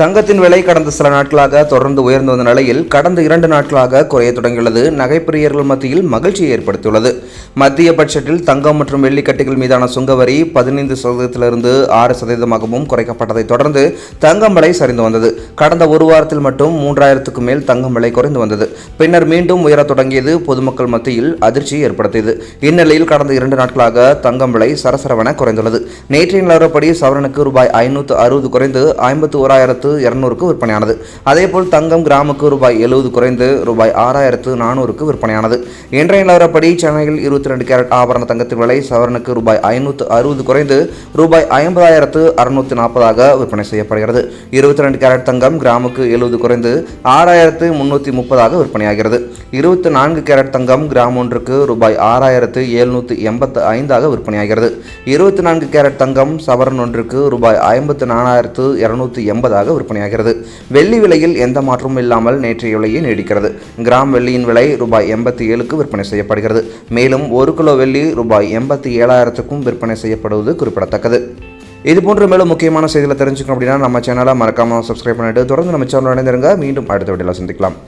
தங்கத்தின் விலை கடந்த சில நாட்களாக தொடர்ந்து உயர்ந்து வந்த நிலையில் கடந்த இரண்டு நாட்களாக குறைய தொடங்கியுள்ளது. நகைப்பிரியர்கள் மத்தியில் மகிழ்ச்சியை ஏற்படுத்தியுள்ளது. மத்திய பட்ஜெட்டில் தங்கம் மற்றும் வெள்ளிக்கட்டுகள் மீதான சுங்கவரி பதினைந்து சதவீதத்திலிருந்து ஆறு சதவீதமாகவும் குறைக்கப்பட்டதைத் தொடர்ந்து தங்கம் விலை சரிந்து வந்தது. கடந்த ஒரு வாரத்தில் மட்டும் மூன்றாயிரத்துக்கு மேல் தங்கம் விலை குறைந்து வந்தது. பின்னர் மீண்டும் உயரத் தொடங்கியது பொதுமக்கள் மத்தியில் அதிர்ச்சியை ஏற்படுத்தியது. இந்நிலையில் கடந்த இரண்டு நாட்களாக தங்கம் விலை சரசரவென குறைந்துள்ளது. நேற்றைய நிலவரப்படி சவரனுக்கு ரூபாய் ஐநூற்று அறுபது குறைந்து ஐம்பத்து ஓராயிரத்து இருநூறுக்கு விற்பனையானது. அதேபோல் தங்கம் கிராமுக்கு ரூபாய் எழுபது குறைந்து ரூபாய் ஆறாயிரத்து நானூறுக்கு விற்பனையானது. இன்றைய நிலவரப்படி சென்னையில் இருபத்தி ரெண்டு கேரட் ஆபரண தங்கத்தின் விலை சவரனுக்கு ரூபாய் ஐநூற்று அறுபது குறைந்து ரூபாய் ஐம்பதாயிரத்து அறுநூற்று நாற்பதாக விற்பனை செய்யப்படுகிறது. இருபத்தி ரெண்டு கேரட் தங்கம் கிராமுக்கு எழுபது குறைந்து ஆறாயிரத்து முன்னூற்றி முப்பதாக விற்பனையாகிறது. இருபத்தி நான்கு கேரட் தங்கம் கிராம் ஒன்றுக்கு ரூபாய் ஆறாயிரத்து எழுநூற்றி எண்பத்து ஐந்தாக விற்பனையாகிறது. இருபத்தி நான்கு கேரட் தங்கம் சவரன் ஒன்றுக்கு ரூபாய் ஐம்பத்து நாலாயிரத்து இரநூத்தி எண்பதாக விற்பனையாகிறது. வெள்ளி விலையில் எந்த மாற்றமும் இல்லாமல் நேற்றைய விலையே நீடிக்கிறது. கிராம் வெள்ளியின் விலை ரூபாய் எண்பத்தி ஏழுக்கு விற்பனை செய்யப்படுகிறது. மேலும் ஒரு கிலோ வெள்ளி ரூபாய் எண்பத்தி ஏழாயிரத்துக்கும் விற்பனை செய்யப்படுவது குறிப்பிடத்தக்கது. இது போன்ற மேலும் முக்கியமான செய்திகளை தெரிஞ்சுக்கணும் அப்படின்னா நம்ம சேனலை மறக்காம சப்ஸ்கிரைப் பண்ணிட்டு தொடர்ந்து நம்ம சேனல் இணைந்திருங்க. மீண்டும் அடுத்த வீடியோவில் சந்திக்கலாம்.